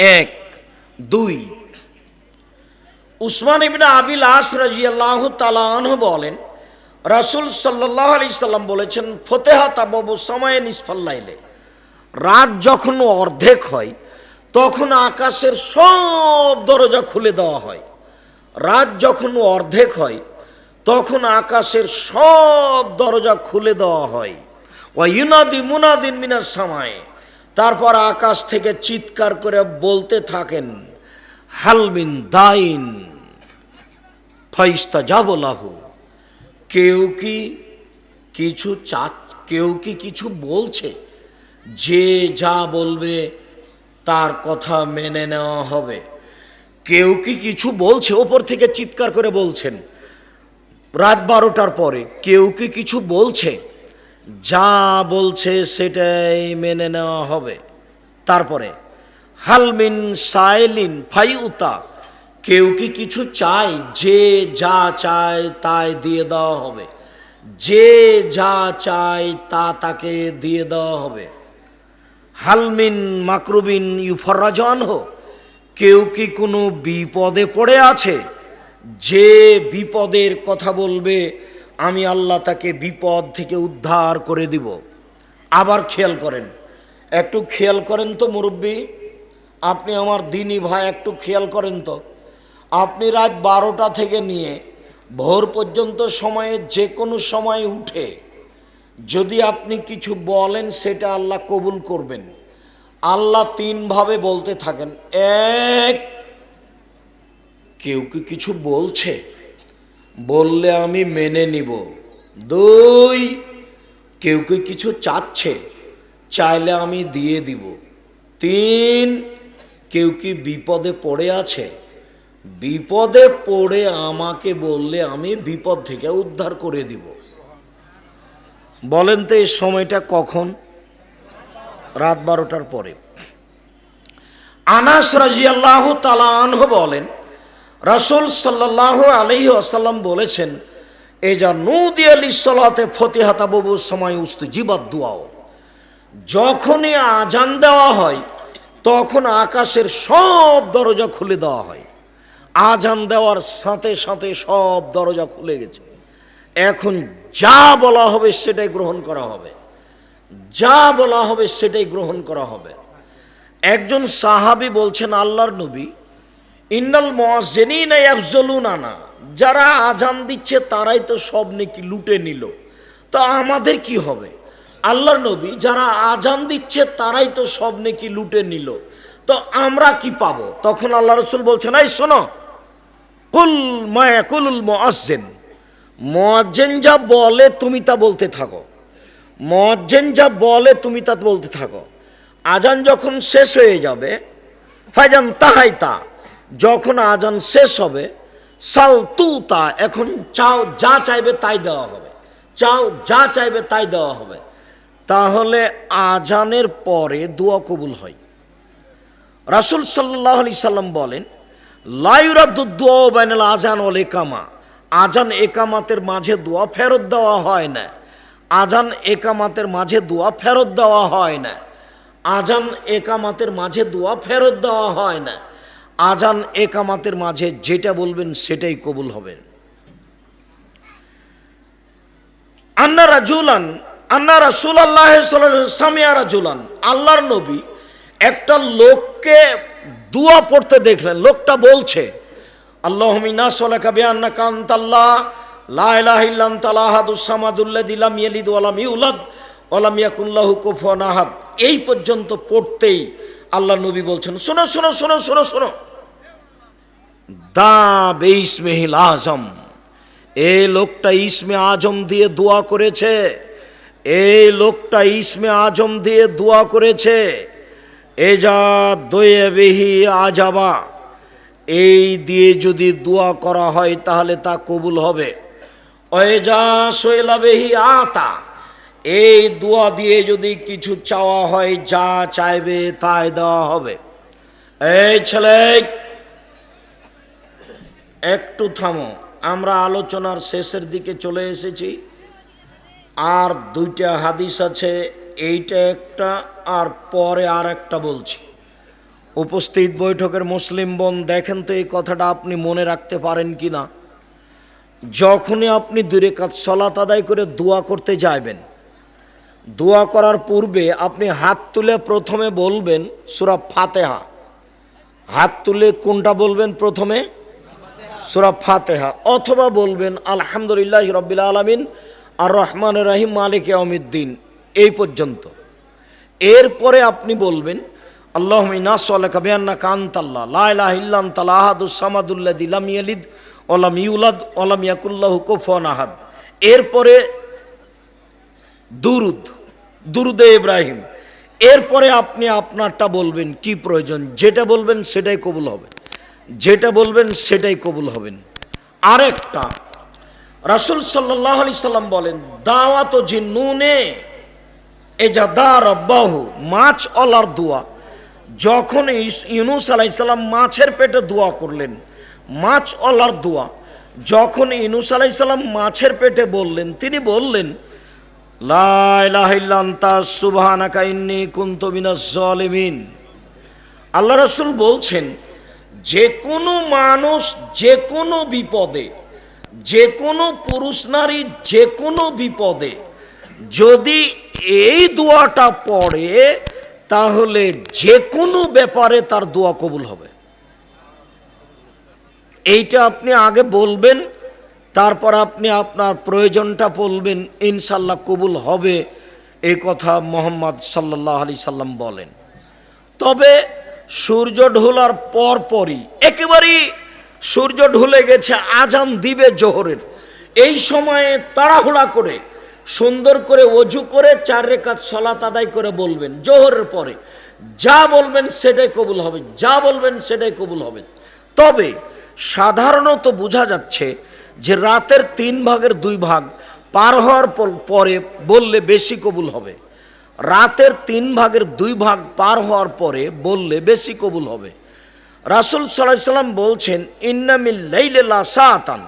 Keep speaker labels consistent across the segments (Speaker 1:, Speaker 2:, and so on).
Speaker 1: এক, দুই। উসমান ইবনে আবিল আস রাজিয়াল্লাহু তাআলা আনহু বলেন, রাসূল সাল্লাল্লাহু আলাইহি সাল্লাম বলেছেন, ফতেহা তাবাবু সময়ে নিসফাল্লাইলে রাত যখন অর্ধেক হয়, তখন আকাশের সব দরজা খুলে দেওয়া হয়। রাত যখন অর্ধেক হয়, তখন আকাশের সব দরজা খুলে দেওয়া হয়। ও ইউনাদি মুনাদিন মিনার সময়। তারপর আকাশ থেকে চিৎকার করে বলতে থাকেন হালমিন দাইন, ফাইস্তা যাবলাহু কেউ কি কিছু চা কেউ কি কিছু বলছে? যে যা বলবে তার কথা মেনে নেওয়া হবে। কেউ কি কিছু বলছে? ওপর থেকে চিৎকার করে বলছেন। রাত বারোটার পরে কেউ কি কিছু বলছে? যা বলছে সেটাই মেনে নেওয়া হবে। তারপরে হালমিন সাইলিন ফাইউতা, কেউ কি কিছু চায়? যে যা চায় তাই দিয়ে দেওয়া হবে। যে যা চায় তা তাকে দিয়ে দেওয়া হবে। হালমিন মাকরুবিন ইউফরাজন হো কেউ কি কোনো বিপদে পড়ে আছে? যে বিপদের কথা বলবে আমি আল্লাহ তাকে বিপদ থেকে উদ্ধার করে দিব। আবার খেয়াল করেন। একটু খেয়াল করেন তো মুরব্বী, আপনি আমার দিনী ভাই, একটু খেয়াল করেন তো। আপনি রাত বারোটা থেকে নিয়ে ভোর পর্যন্ত সময়ে যে কোনো সময় উঠে যদি আপনি কিছু বলেন, সেটা আল্লাহ কবুল করবেন। আল্লাহ তিনভাবে বলতে থাকেন। এক, কেউ কি কিছু বলছে? বললে আমি মেনে নিব। দুই, কেউ কি কিছু চাচ্ছে? চাইলে আমি দিয়ে দিব। তিন, কেউ কি বিপদে পড়ে আছে? বিপদে পড়ে আমাকে বললে আমি বিপদ থেকে উদ্ধার করে দিব। বলেন তো এই সময়টা কখন? রাত বারোটার পরে। আনাস রাজিয়াল্লাহ তালা আনহ বলেন রাসুল সাল্লাহ আলহি আসাল্লাম বলেছেন এই যা নদী আলী সলাতে ফতেহাতা বাবু সময় উস্ত জিবাদ দোয়াও। যখনই আজান দেওয়া হয়, তখন আকাশের সব দরজা খুলে দেওয়া হয়। আজান দেওয়ার সাথে সাথে সব দরজা খুলে গেছে। এখন যা বলা হবে সেটাই গ্রহণ করা হবে। যা বলা হবে সেটাই গ্রহণ করা হবে। একজন সাহাবি বলছেন, আল্লাহর নবী ইন্নাল মহাজেনিন আনা যারা আজান দিচ্ছে তারাই তো সব নাকি লুটে নিল। তো আমাদের কি হবে? আল্লাহর নবী যারা আজান দিচ্ছে তারাই তো সব নাকি লুটে নিল। তো আমরা কি পাবো? তখন আল্লাহ রসুল বলছেন, এই শোনো, কুল মায়াকুলুল মোয়াজ্জেন মোয়াজ্জেন যা বলে তুমি তা বলতে থাকো। মোয়াজ্জেন যা বলে তুমি তা বলতে থাকো। আজান যখন শেষ হয়ে যাবে, ফাইজান তাহাই তা যখন আজান শেষ হবে, সাল তু তা, এখন চাও যা চাইবে তাই দেওয়া হবে। চাও যা চাইবে তাই দেওয়া হবে। তাহলে আজানের পরে দোয়া কবুল হয়। রাসুল সাল্লাহ আলি সাল্লাম বলেন লাইরাদুদ্দোয়া বাইনাল আজান ওল একামা আজান একামাতের মাঝে দোয়া ফেরত দেওয়া হয় না। আজান একামাতের মাঝে দোয়া ফেরত দেওয়া হয় না। আজান একামাতের মাঝে দোয়া ফেরত দেওয়া হয় না। আজান একামাতের মাঝে যেটা বলবেন সেটাই কবুল হবে। আন্না রাজুলান, আন্না রাসুল আল্লাহ সামিয়া আল্লাহর নবী একটা লোককে দুয়া পড়তে দেখলেন। লোকটা বলছে আল্লাহ মিনা সোলাকা বিয়ান্না কান্তাল্লাহ, লা ইলাহা ইল্লা আনতা আহাদুস সামাদুল্লাযী লাম ইয়ালিদ ওয়া ইউলাদ ওয়া লাম ইয়াকুন আহাদ। এই পর্যন্ত পড়তেই আল্লাহ নবী বলছেন, শোনো শোনো শোনো শোনো শোনো। দা বেইসমেহিল আজম। এ লোকটা ইসমে আজম দিয়ে দোয়া করেছে। এই লোকটা ইসমে আজম দিয়ে দোয়া করেছে। এজা দয়ে বেহি আজাবা। এই দিয়ে যদি দোয়া করা হয় তাহলে তা কবুল হবে। অয়েজা সোয়েলা বেহি আতা। এই দোয়া দিয়ে যদি কিছু চাওয়া হয় যা চাইবে তাই দেওয়া হবে। এই ছেলে একটু থামো, আমরা আলোচনার শেষের দিকে চলে এসেছি। আর দুইটা হাদিস আছে, এইটা একটা, আর পরে আর একটা বলছি। উপস্থিত বৈঠকের মুসলিম বোন, দেখেন তো এই কথাটা আপনি মনে রাখতে পারেন কি না যখনই আপনি দূরে কাজ সলাত আদায় করে দোয়া করতে যাইবেন, দোয়া করার পূর্বে আপনি হাত তুলে প্রথমে বলবেন সুরা ফাতেহা। হাত তুলে কোনটা বলবেন প্রথমে? সুরা ফাতেহা, অথবা বলবেন, আলহামদুলিল্লাহ রব্বিল আলমিন আর রহমান রাহিম, মালিক অমিদ্দিন এই পর্যন্ত। এরপরে আপনি বলবেন আল্লাহ নাসকাবিয়ান্না কান্তাল্লাহ লাইলাহ ইল্লান তালাহাদুস সামাদুল্লাহ দিলাম ইয়ালিদ ওলাম ইউলাদ ওলাম ইয়াকুল্লাহ কুফন আহাদ। এরপরে দুরুদ, দুরুদে ইব্রাহিম। এরপরে আপনি আপনারটা বলবেন, কি প্রয়োজন? যেটা বলবেন, সেটাই কবুল হবে। যেটা বলবেন সেটাই কবুল হবেন। আরেকটা, রাসুল সাল্লাহ আলি সাল্লাম বলেন, দাওয়াত যে নুনে, এ যা দা রব্বাহু, মাছ অলার দোয়া। যখন ইউনুস আলাইসাল্লাম মাছের পেটে দোয়া করলেন, মাছ অলার দোয়া, যখন ইউনুস আলাইসাল্লাম মাছের পেটে বললেন, তিনি বললেন লাইলাহিল্লান্তা সুবহানাকা ইন্নী কুনতু মিনাজ জালিমিন আল্লাহ রাসূল বলছেন যে কোনো মানুষ যে কোনো বিপদে যে কোনো পুরুষ নারী যে কোনো বিপদে, যদি এই দোয়াটা পড়ে, তাহলে যে কোনো ব্যাপারে তার দোয়া কবুল হবে। এইটা আপনি আগে বলবেন, তারপর আপনি আপনার প্রয়োজনটা বলবেন, ইনশাল্লাহ কবুল হবে এই কথা মোহাম্মদ সাল্লাহ আলি সাল্লাম বলেন। তবে সূর্য ঢোলার পর পরই একেবারেই সূর্য ঢুলে গেছে আজান দিবে জোহরের। এই সময়ে তাড়াহুড়া করে, সুন্দর করে অজু করে চার রেখাত সলাত আদায় করে বলবেন, জোহরের পরে। যা বলবেন সেটাই কবুল হবে, যা বলবেন সেটাই কবুল হবে। তবে সাধারণত বোঝা যাচ্ছে যে রাতের তিন ভাগের দুই ভাগ পার হওয়ার পরে বললে বেশি কবুল হবে। রাতের তিন ভাগের দুই ভাগ পার হওয়ার পরে বললে বেশি কবুল হবে। রাসুল সাল্লাহ সাল্লাম বলছেন ইন্নামিল্লাইলা সাতান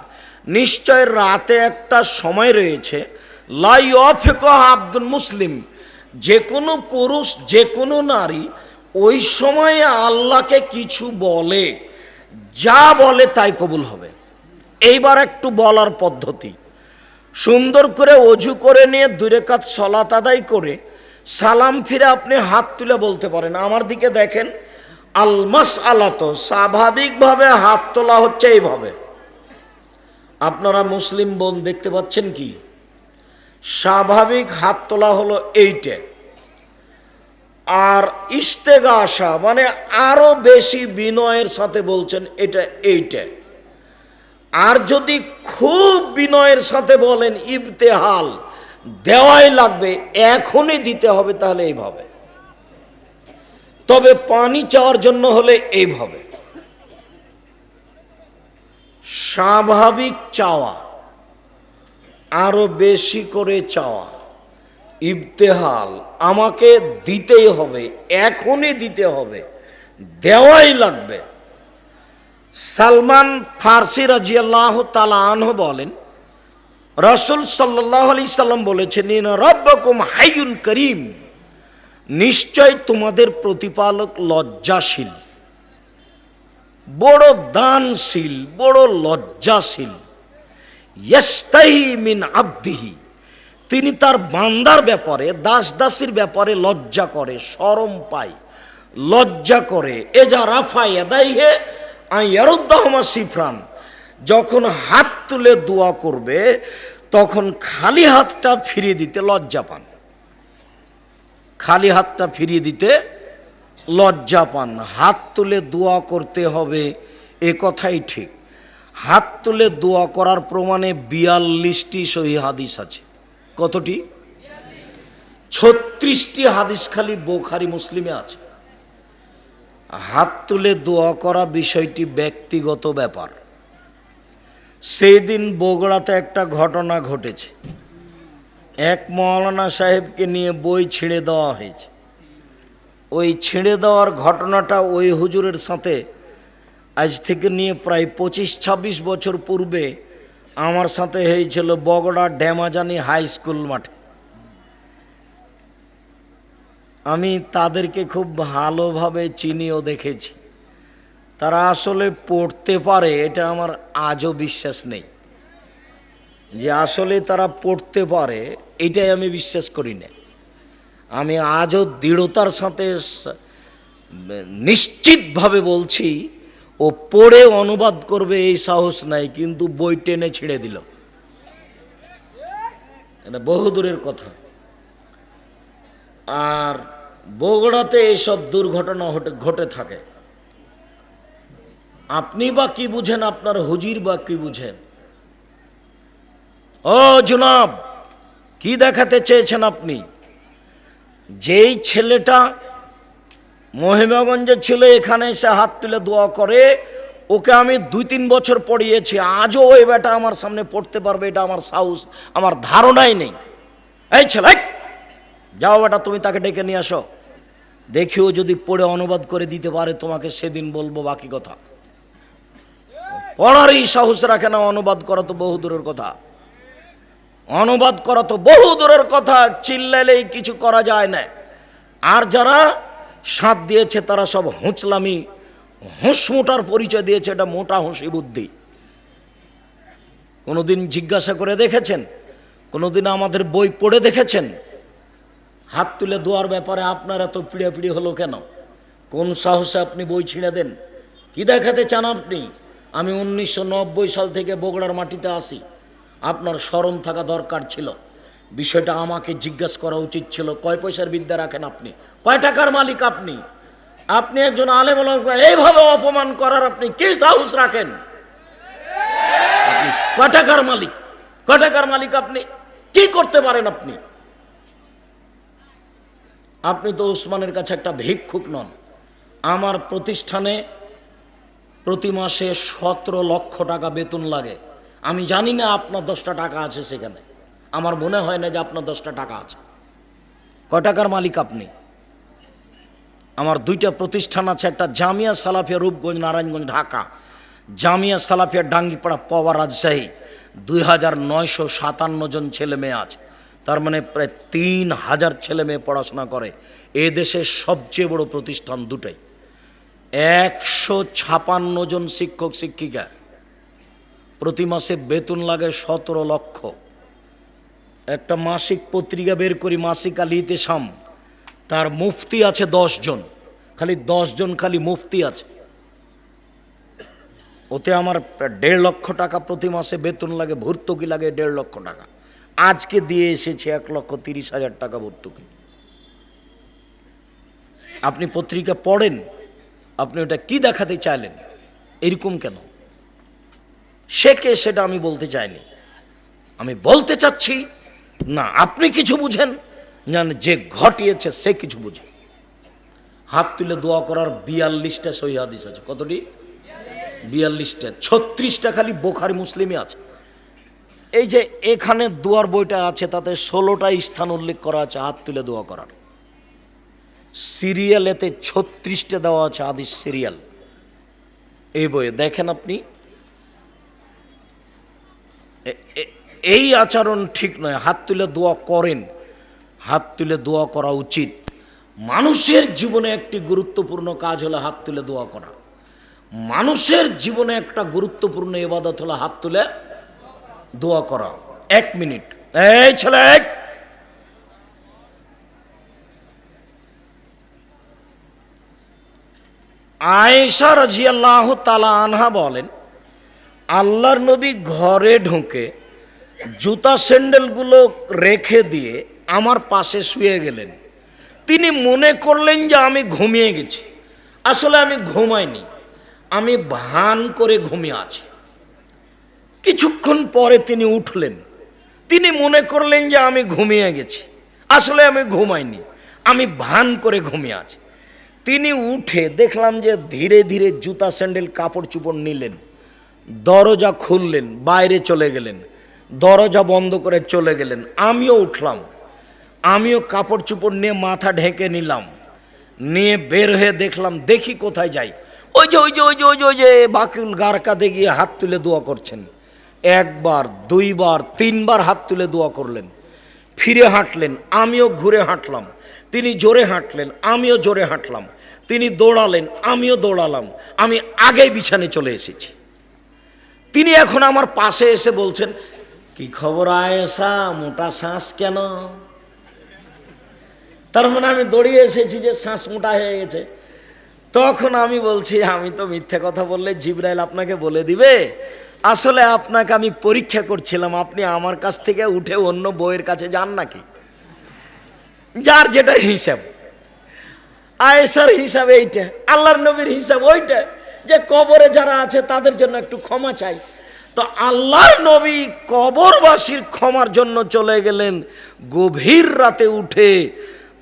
Speaker 1: নিশ্চয় রাতে একটা সময় রয়েছে লাই অফেক আব্দুল মুসলিম। যে কোনো পুরুষ যে কোনো নারী ওই সময়ে আল্লাহকে কিছু বলে, যা বলে তাই কবুল হবে। এইবার একটু বলার পদ্ধতি। সুন্দর করে অজু করে নিয়ে দূরে কাজ সলাত আদায় করে সালাম ফিরে আপনি হাত তুলে বলতে পারেন। আমার দিকে দেখেন আলমাস আলাত স্বাভাবিকভাবে হাত তোলা হচ্ছে এইভাবে। আপনারা মুসলিম বোন দেখতে পাচ্ছেন কি? স্বাভাবিক হাত তোলা হলো এইটা। আর ইস্তেগা আসা মানে আরও বেশি বিনয়ের সাথে বলছেন, এটা এইটা। আর যদি খুব বিনয়ের সাথে বলেন, ইবতেহাল দেওয়াই লাগবে, এখনই দিতে হবে তাহলে এইভাবে। তবে পানি চাওয়ার জন্য হলে এইভাবে। স্বাভাবিক চাওয়া, আরও বেশি করে চাওয়া, ইবতেহাল, আমাকে দিতেই হবে, এখনই দিতে হবে, দেওয়াই লাগবে। সালমান ফার্সি রাজিয়াল্লাহ তালাহ বলেন রসুল সাল্লাহ আলি সাল্লাম বলেছেন রব্বকুম হাইয়ুন করিম। নিশ্চয় তোমাদের প্রতিপালক লজ্জাশীল, বড় দানশীল, বড় লজ্জাশীল। মিন আব্দিহি। তিনি তার বান্দার ব্যাপারে দাস দাসীর ব্যাপারে লজ্জা করে, শরম পায়, লজ্জা করে। এ যা রাফা এদাইহে আয়ারুদ্দাহমা সিফরান। যখন হাত তুলে দোয়া করবে, তখন খালি হাতটা ফিরিয়ে দিতে লজ্জা পান। খালি হাতটা ফিরিয়ে দিতে লজ্জা পান। হাত তুলে দোয়া করতে হবে, এ কথাই ঠিক। হাত তুলে দোয়া করার প্রমাণে বিয়াল্লিশটি সহি হাদিস আছে। কতটি? ছত্রিশটি হাদিস খালি বোখারি মুসলিমে আছে। হাত তুলে দোয়া করা বিষয়টি ব্যক্তিগত ব্যাপার। সেই দিন বগুড়াতে একটা ঘটনা ঘটেছে। এক মৌলানা সাহেবকে নিয়ে বই ছিঁড়ে দেওয়া হয়েছে। ওই ছিঁড়ে দেওয়ার ঘটনাটা ওই হুজুরের সাথে আজ থেকে নিয়ে প্রায় পঁচিশ ছাব্বিশ বছর পূর্বে আমার সাথে হয়েছিল বগড়া ড্যামাজানি হাই স্কুল মাঠে। আমি তাদেরকে খুব ভালোভাবে চিনিও দেখেছি। তারা আসলে পড়তে পারে, এটা আমার আজও বিশ্বাস নেই। যে আসলে তারা পড়তে পারে, এটাই আমি বিশ্বাস করি না। আমি আজও দৃঢ়তার সাথে নিশ্চিতভাবে বলছি, ও পড়ে অনুবাদ করবে এই সাহস নাই, কিন্তু বই টেনে ছিঁড়ে দিল। এটা বহুদূরের কথা। আর বগুড়াতে এইসব দুর্ঘটনা ঘটে- থাকে। আপনি বা কি বুঝেন? আপনার হুজির বা কি বুঝেন? ও জুনাব, কি দেখাতে চেয়েছেন আপনি? যেই ছেলেটা মহিমাগঞ্জে ছিল, এখানে এসে হাত তুলে দোয়া করে, ওকে আমি দুই তিন বছর পড়িয়েছি, আজও ওই বেটা আমার সামনে পড়তে পারবে, এটা আমার সাহস, আমার ধারণাই নেই। এই ছেলে যাও বেটা, তুমি তাকে ডেকে নিয়ে আসো। দেখিও যদি পড়ে অনুবাদ করে দিতে পারে, তোমাকে সেদিন বলব বাকি কথা। পড়ারই সাহস রাখে না, অনুবাদ করা তো বহু দূরের কথা। অনুবাদ করা তো বহু দূরের কথা চিল্লাইলেই কিছু করা যায় না। আর যারা সাথ দিয়েছে, তারা সব হুঁচলামি হুঁস মোটার পরিচয় দিয়েছে, এটা মোটা হুঁসি বুদ্ধি। কোনোদিন জিজ্ঞাসা করে দেখেছেন? কোনোদিন আমাদের বই পড়ে দেখেছেন? হাত তুলে দোয়ার ব্যাপারে আপনার এত পিড়াপিড়ি হলো কেন? কোন সাহসে আপনি বই ছিঁড়ে দেন? কি দেখাতে চান আপনি? আমি উনিশশো নব্বই সাল থেকে বগুড়ার মাটিতে আসি আপনার স্মরণ থাকা দরকার ছিল। বিষয়টা আমাকে জিজ্ঞাসা করা উচিত ছিল, কয় পয়সার বিদ্যা রাখেন আপনি? কয় টাকার মালিক আপনি? আপনি একজন আলেম এইভাবে অপমান করার আপনি কি সাহস রাখেন? কয় টাকার মালিক? কয় টাকার মালিক আপনি? কি করতে পারেন আপনি? আপনি তো উসমানের কাছে একটা ভিক্ষুক নন। আমার প্রতিষ্ঠানে প্রতি মাসে সতেরো লক্ষ টাকা বেতন লাগে। আমি জানি না আপনার দশটা টাকা আছে সেখানে। আমার মনে হয় না যে আপনার দশটা টাকা আছে। কয় টাকার মালিক আপনি? আমার দুইটা প্রতিষ্ঠান আছে, একটা জামিয়া সালাফিয়া রূপগঞ্জ, নারায়ণগঞ্জ, ঢাকা। জামিয়া সালাফিয়া ডাঙ্গিপাড়া পাওয়া রাজশাহী। দুই হাজার নয়শো সাতান্ন জন ছেলে মেয়ে আছে। তার মানে প্রায় তিন হাজার ছেলে মেয়ে পড়াশোনা করে। এ দেশের সবচেয়ে বড় প্রতিষ্ঠান দুটাই। একশো ছাপান্ন জন শিক্ষক, শিক্ষিকা। প্রতি মাসে বেতন লাগে সতেরো লক্ষ। একটা মাসিক পত্রিকা বের করি, মাসিক আলিতে সাম তার মুফতি আছে জন। খালি জন খালি মুফতি আছে। ওতে আমার দেড় লক্ষ টাকা প্রতি মাসে বেতন লাগে, ভর্তুকি লাগে দেড় লক্ষ টাকা। আজকে দিয়ে এসেছে এক লক্ষ তিরিশ হাজার টাকা ভর্তুকি। আপনি পত্রিকা পড়েন? আপনি ওটা কি দেখাতে চাইলেন? এরকম কেন? সে কে সেটা আমি বলতে চাইনি। আমি বলতে চাচ্ছি, না, আপনি কিছু বুঝেন? যে ঘটিয়েছে সে কিছু বুঝে। হাত তুলে দোয়া করার বিয়াল্লিশটা সহি হাদিস আছে। কতটি? বিয়াল্লিশটা। ছত্রিশটা খালি বোখারি মুসলিমই আছে। এই যে এখানে দোয়ার বইটা আছে, তাতে ষোলোটা স্থান উল্লেখ করা আছে হাত তুলে দোয়া করার। সিরিয়ালেতে ছত্রিশটা দেওয়া আছে আদিস সিরিয়াল। এই বইয়ে দেখেন আপনি? এই আচরণ ঠিক নয়। হাত তুলে দোয়া করেন। হাত তুলে দোয়া করা উচিত। মানুষের জীবনে একটি গুরুত্বপূর্ণ কাজ হলো হাত তুলে দোয়া করা। মানুষের জীবনে একটা গুরুত্বপূর্ণ ইবাদত হলো হাত তুলে দোয়া করা। এক মিনিট। এই ছেলে এই! আয়েশা রাজিয়াল্লাহ তালা আনহা বলেন, আল্লাহর নবী ঘরে ঢুকে জুতা স্যান্ডেলগুলো রেখে দিয়ে আমার পাশে শুয়ে গেলেন। তিনি মনে করলেন যে আমি ঘুমিয়ে গেছি। আসলে আমি ঘুমাইনি, আমি ভান করে ঘুমিয়ে আছি। কিছুক্ষণ পরে তিনি উঠলেন। তিনি মনে করলেন যে আমি ঘুমিয়ে গেছি। আসলে আমি ঘুমাইনি, আমি ভান করে ঘুমিয়ে আছি। তিনি উঠে দেখলাম যে ধীরে ধীরে জুতা, স্যান্ডেল, কাপড় চুপড় নিলেন। দরজা খুললেন, বাইরে চলে গেলেন। দরজা বন্ধ করে চলে গেলেন। আমিও উঠলাম। আমিও কাপড় চুপড় নিয়ে মাথা ঢেকে নিলাম। নিয়ে বের হয়ে দেখলাম, দেখি কোথায় যাই। ওই যে ওই যে ওই যে ওই যে ওই যে বাকিল গারকাতে গিয়ে হাত তুলে দোয়া করছেন। একবার, দুইবার, তিনবার হাত তুলে দোয়া করলেন। ফিরে হাঁটলেন, আমিও ঘুরে হাঁটলাম। তিনি জোরে হাঁটলেন, আমিও জোরে হাঁটলাম। তিনি দৌড়ালেন, আমিও দৌড়ালাম। আমি আগেই বিছানে চলে এসেছি। তিনি এখন আমার পাশে এসে বলছেন, কি খবর আয়েসা মোটা শ্বাস কেন? তার মানে আমি দৌড়িয়ে এসেছি যে শ্বাস মোটা হয়ে গেছে। তখন আমি বলছি, আমি তো মিথ্যে কথা বললে জিব্রাইল আপনাকে বলে দিবে? আসলে আপনাকে আমি পরীক্ষা করছিলাম, আপনি আমার কাছ থেকে উঠে অন্য বইয়ের কাছে যান নাকি? যার যেটা হিসাব। আয়েসার হিসাব এইটা, আল্লাহর নবীর হিসাব ওইটা, যে কবরে যারা আছে তাদের জন্য একটু ক্ষমা চাই। তো আল্লাহর নবী কবরবাসীর ক্ষমার জন্য চলে গেলেন, গভীর রাতে উঠে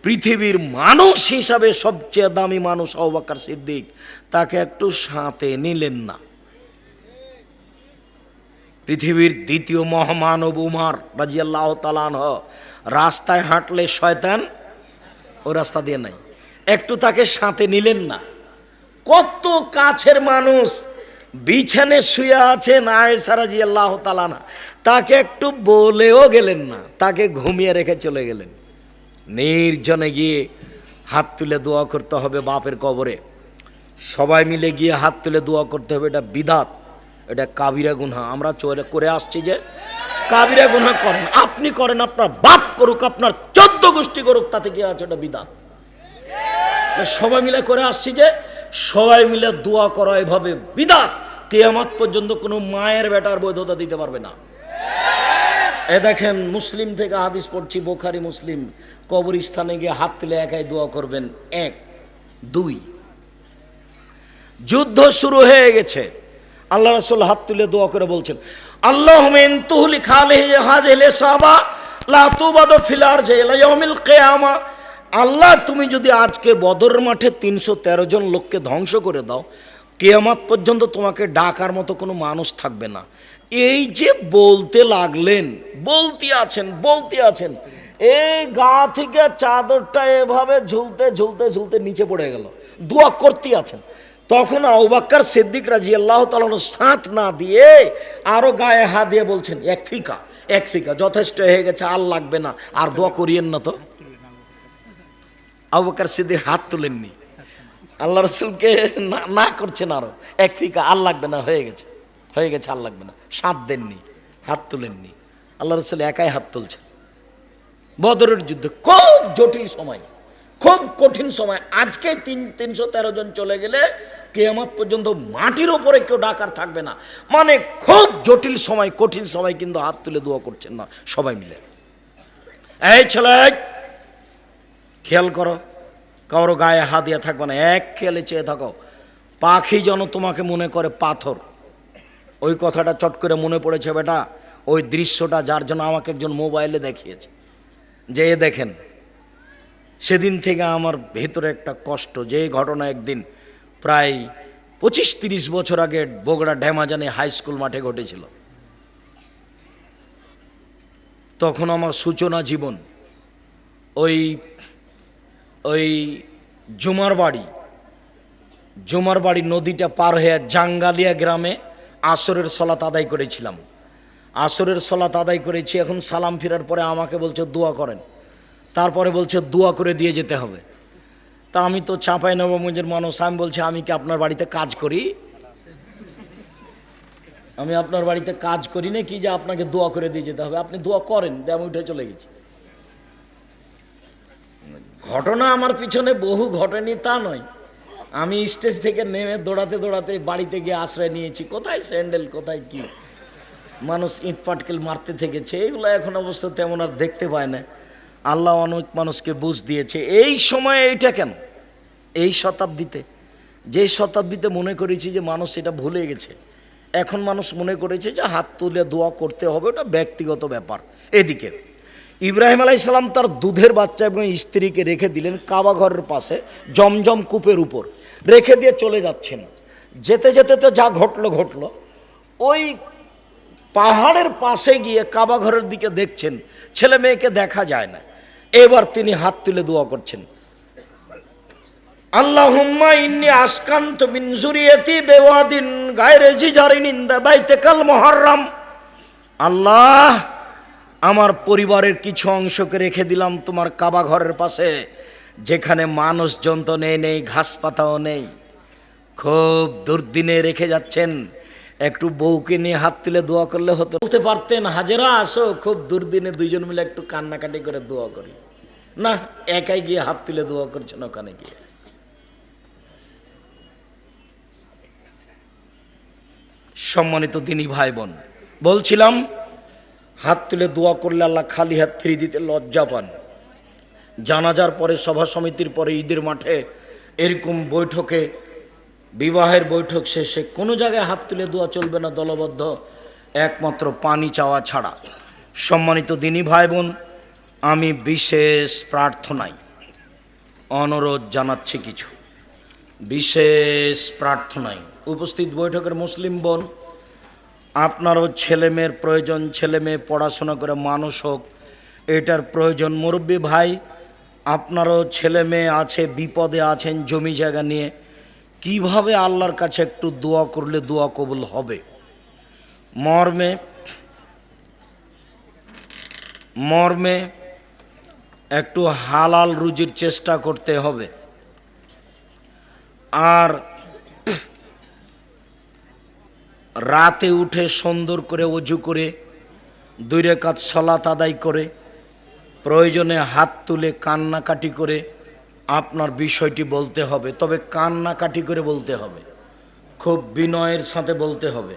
Speaker 1: পৃথিবীর মানুষ হিসাবে সবচেয়ে দামি মানুষ অবাকার সিদ্দিক, তাকে একটু সাথে নিলেন না। পৃথিবীর দ্বিতীয় মহামানব উমার রাজিয়াল্লাহ তালান রাস্তায় হাঁটলে শয়তান ও রাস্তা দিয়ে নাই। একটু তাকে সাথে নিলেন না। কত কাছের মানুষ বিছানে শুয়ে আছেন আয়েশা রাজিয়াল্লাহ তালানা তাকে একটু বলেও গেলেন না। তাকে ঘুমিয়ে রেখে চলে গেলেন। নির্জনে গিয়ে হাত তুলে দোয়া করতে হবে বাপের কবরে। সবাই মিলে গিয়ে হাত তুলে দোয়া করতে হবে, এটা বিধাত এটা কাবিরা গুনহা। আমরা চলে করে আসছি যে কাবিরা গুনহা করেন। আপনি করেন, আপনার বাপ করুক, আপনার চোদ্দ গোষ্ঠী করুক, তাতে কি আছে ওটা বিধাত সবাই মিলে করে আসছি যে, সবাই মিলে দোয়া করা, এভাবে বিদাত। কেয়ামত পর্যন্ত কোনো মায়ের বেটার বৈধতা দিতে পারবে না। এ দেখেন, মুসলিম থেকে হাদিস পড়ছি, বোখারি মুসলিম। কবরস্থানে গিয়ে হাত তুলে একাই দোয়া করবেন। এক, দুই, যুদ্ধ শুরু হয়ে গেছে। আল্লাহ রাসূল হাত তুলে দোয়া করে বলছেন, আল্লাহ তুহলি খালে সাবা লা তুবাদু ফিলার জেলা ইয়াউমিল কিয়ামা। আল্লাহ, তুমি যদি আজকে বদর মাঠে তিনশো তেরো জন লোককে ধ্বংস করে দাও, কেয়ামাত পর্যন্ত তোমাকে ডাকার মতো কোনো মানুষ থাকবে না। এই যে বলতে লাগলেন, বলতে আছেন বলতে আছেন, এই গা থেকে চাদরটা এভাবে ঝুলতে ঝুলতে ঝুলতে নিচে পড়ে গেল। দোয়া করতে আছেন। তখন আউবাক্কার সিদ্দিক রাজি আল্লাহ তালন সাঁত না দিয়ে আরও গায়ে হাত দিয়ে বলছেন, এক ফিকা এক ফিকা, যথেষ্ট হয়ে গেছে, আর লাগবে না, আর দোয়া করিয়েন না তো। আবু সিদ্দিক হাত তুলেননি। আল্লাহ রসুলকে না করছেন আরও, এক ফিকা, আর লাগবে না, হয়ে গেছে হয়ে গেছে, আর লাগবে না। সাত দেননি, হাত তুলেননি। আল্লাহ রসুল একাই হাত তুলছেন। বদরের যুদ্ধ খুব জটিল সময়, খুব কঠিন সময়। আজকে তিন, তিনশো তেরো জন চলে গেলে কেয়ামত পর্যন্ত মাটির ওপরে কেউ ডাকার থাকবে না। মানে খুব জটিল সময়, কঠিন সময় কিন্তু হাত তুলে দোয়া করছেন না, সবাই মিলে। এই ছেলে, খেয়াল করো, কারও গায়ে হাত দিয়ে থাকবে না, এক খেয়ালে চেয়ে থাকো। পাখি যেন তোমাকে মনে করে পাথর। ওই কথাটা চট করে মনে পড়েছে বেটা, ওই দৃশ্যটা যার জন্য আমাকে একজন মোবাইলে দেখিয়েছে। যে দেখেন, সেদিন থেকে আমার ভেতরে একটা কষ্ট, যে ঘটনা একদিন প্রায় পঁচিশ তিরিশ বছর আগে বগুড়া ড্যামাজানে হাই স্কুল মাঠে ঘটেছিল। তখন আমার সূচনা জীবন, ওই ওই জুমার বাড়ি জুমার বাড়ি নদীটা পার হয়ে জাঙ্গালিয়া গ্রামে আসরের সলাত আদায় করেছিলাম। আসরের সলাত আদায় করেছি, এখন সালাম ফেরার পরে আমাকে বলছে, দোয়া করেন। তারপরে বলছে, দোয়া করে দিয়ে যেতে হবে। তা আমি তো চাঁপাই নবমঞ্জের মানুষ, আমি বলছি, আমি কি আপনার বাড়িতে কাজ করি? আমি আপনার বাড়িতে কাজ করি না, কি যে আপনাকে দোয়া করে দিয়ে যেতে হবে? আপনি দোয়া করেন, দিয়ে আমি উঠে চলে গেছি। ঘটনা আমার পিছনে বহু ঘটেনি, তা নয়। আমি স্টেজ থেকে নেমে দৌড়াতে দৌড়াতে বাড়িতে গিয়ে আশ্রয় নিয়েছি। কোথায় স্যান্ডেল, কোথায় কি? মানুষ ইট পাটকেল মারতে থেকেছে, এগুলো এখন অবশ্য তেমন আর দেখতে পায় না। আল্লাহ অনেক মানুষকে বুঝ দিয়েছে। এই সময়ে এইটা কেন? এই শতাব্দীতে। যে শতাব্দীতে মনে করেছি যে মানুষ এটা ভুলে গেছে। এখন মানুষ মনে করেছে যে হাত তুলে দোয়া করতে হবে, ওটা ব্যক্তিগত ব্যাপার। এদিকে, ইব্রাহিম আলাইসাল্লাম তার দুধের বাচ্চা এবং স্ত্রীকে রেখে দিলেন কাবা ঘরের পাশে, জমজম কূপের উপর। রেখে দিয়ে চলে যাচ্ছেন। যেতে যেতে তো যা ঘটলো ঘটলো। ওই পাহাড়ের পাশে গিয়ে কাবা ঘরের দিকে দেখছেন, ছেলে মেয়েকে দেখা যায় না। এবার তিনি হাত তুলে দোয়া করছেন। আল্লাহুম্মা ইন্নি আসকান্ত মিন জুরিয়াতি বেওয়াদিন গায়রে জিজারিন ইনদা বাইতিকাল মুহাররম। আল্লাহ, আমার পরিবারের কিছু অংশকে রেখে দিলাম তোমার কাবা ঘরের পাশে, যেখানে মানুষজন তো নেই নেই, ঘাস পাতাও নেই। খুব দুর্দিনে রেখে যাচ্ছেন। একটু বউকে নিয়ে হাত তুলে দোয়া করলে হতো। বলতে পারতেন, হাজেরা আসো, খুব দুর্দিনে দুইজন মিলে একটু কান্নাকাটি করে দোয়া করি। না, একাই গিয়ে হাত তুলে দোয়া করছেন ওখানে গিয়ে। সম্মানিত দিনী ভাই বোন বলছিলাম, হাত তুলে দোয়া করলে আল্লাহ খালি হাত ফিরিয়ে দিতে লজ্জা পান। জানাজার পরে সভা সমিতির পরে ঈদের মাঠে এরকম বৈঠকে বিবাহের বৈঠক শেষে কোনো জায়গায় হাত তুলে দোয়া চলবে না দলবদ্ধ, একমাত্র পানি চাওয়া ছাড়া। সম্মানিত দিনী ভাই বোন আমি বিশেষ প্রার্থনায় অনুরোধ জানাচ্ছি কিছু। বিশেষ প্রার্থনায় উপস্থিত বৈঠকের মুসলিম বোন, আপনারও ছেলে মেয়ের প্রয়োজন, ছেলে মেয়ে পড়াশোনা করে মানুষ হোক, এটার প্রয়োজন। মুরব্বী ভাই, আপনারও ছেলে মেয়ে আছে, বিপদে আছেন, জমি জায়গা নিয়ে কীভাবে আল্লাহর কাছে একটু দোয়া করলে দোয়া কবুল হবে? মর্মে মর্মে একটু হালাল রুজির চেষ্টা করতে হবে। আর রাতে উঠে সুন্দর করে অজু করে দুই রেখাত সলাত আদায় করে, প্রয়োজনে হাত তুলে কান্নাকাটি করে আপনার বিষয়টি বলতে হবে তবে কান্নাকাটি করে বলতে হবে। খুব বিনয়ের সাথে বলতে হবে।